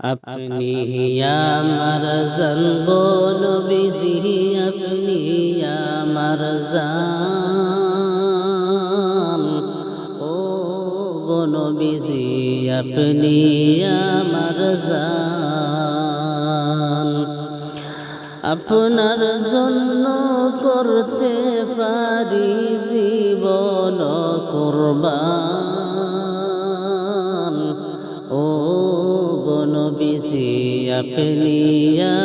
আপনি আমার জঙ্গো নবীজি আপনি আমার জান ও গো নবীজি আপনি আমার জান আপনার জন্য করতে পারি জীবন কোরবান আপনি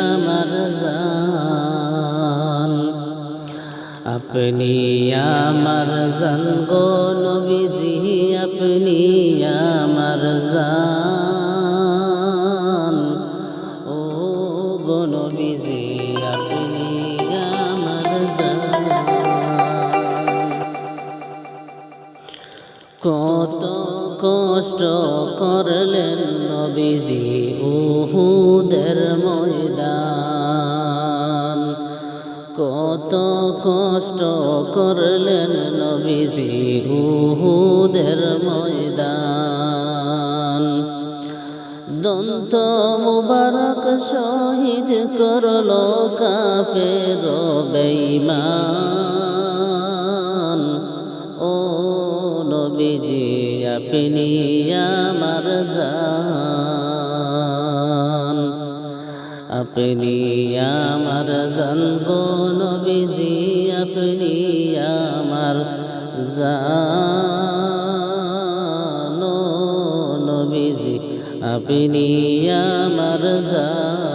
আমার জান আপনি আমার জান গণবিসি আপনি আমার জান কত কষ্ট করলেন নবীজি উহুদের ময়দান। কত কষ্ট করলেন নবীজি উহুদের ময়দান। দন্ত মুবারক শহীদ করল কাফের বেঈমান। নবীজি, আপনি আমার জান। আপনি আমার জান গো নবীজি, আপনি আমার জান। নবীজি, আপনি আমার জান।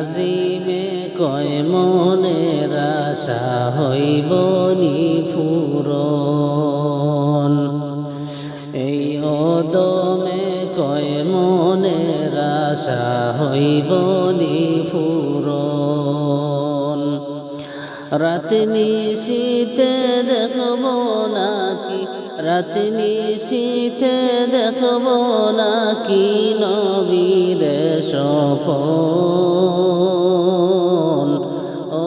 নাজিমে কয়, মনের আশা হইব নিফুরন এই অদমে কয় মনে মনের আশা হইব নিফুরন রাত নিশীতে দেখব নাকি রাত নিশীতে দেখব নাকি নবীর সপন ও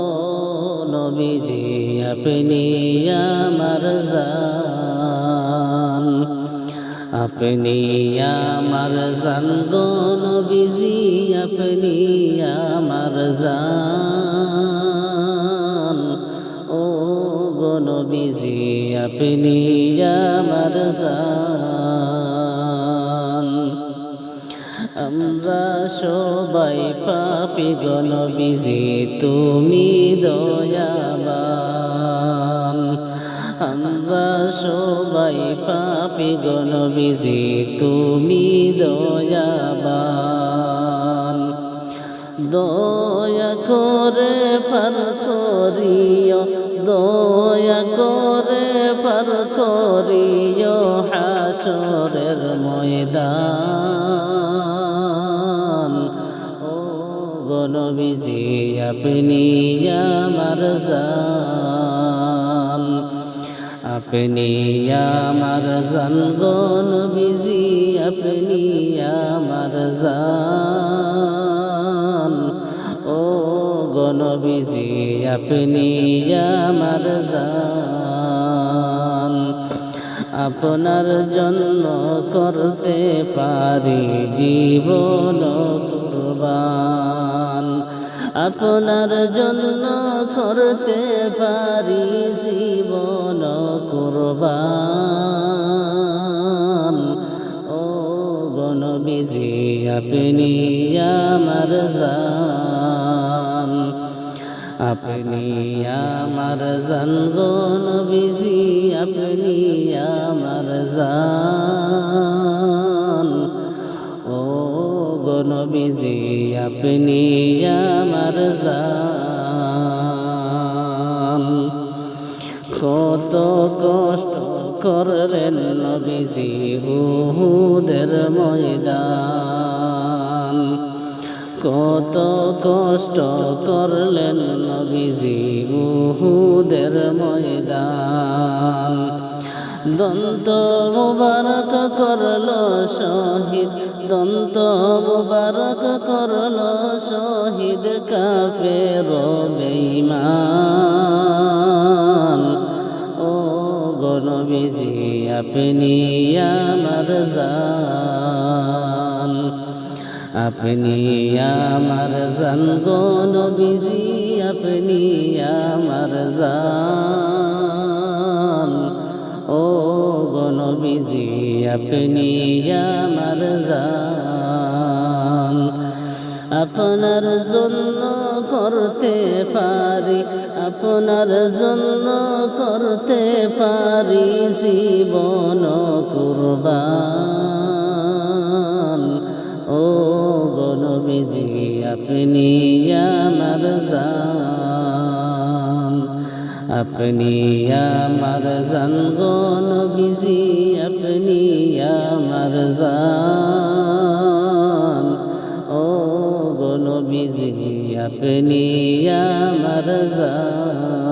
নবীজি, আপনি আমার জান। আপনি আমার জান গো নবীজি, আপনি আমার জান। ও গো নবীজি আপনি আমার জান আমরা সবাই পাপি গণবিজি তুমি দয়াবান আমরা সবাই পাপি গণবিজি তুমি দয়াবান দয়া করে পার করিও, দয়া করে পার করিও হাসরের ময়দান। ও গণবিজি আপনি আমার জান। আপনি আমার জান গণবিজি আপনি আমার জান। গণবিজি আপনি আমার জান। আপনার জন্য করতে পারি জীবন কুরবান। আপনার জন্য করতে পারি জীবন কুরবান। ও গণবিজি, আপনি আমার জান। আপনি আমার জান বিজি আপনি আমার জান। ও গণবিজি আপনি আমার জান। কত কষ্ট করলেন নবীজি হুদের ময়দান। কত কষ্ট করলেন নবীজি হুদের ময়দান। দন্ত মুবারক করল শহীদ, দন্ত মুবারক করল শহীদ কাফের বেঈমান। ও গণ নবীজি, আপনি আমার জান আপনি আমার জান গো নবীজি, আপনি আমার জান। ও গো নবীজি, আপনি আমার জান। আপনার জন্য করতে পারি, আপনার জন্য করতে পারি, জীবন কুরবান। আপনি আমার জান আপনি আমার জান গণবিজি আপনি আমার জান ও গণবিজি আপনি আমার জান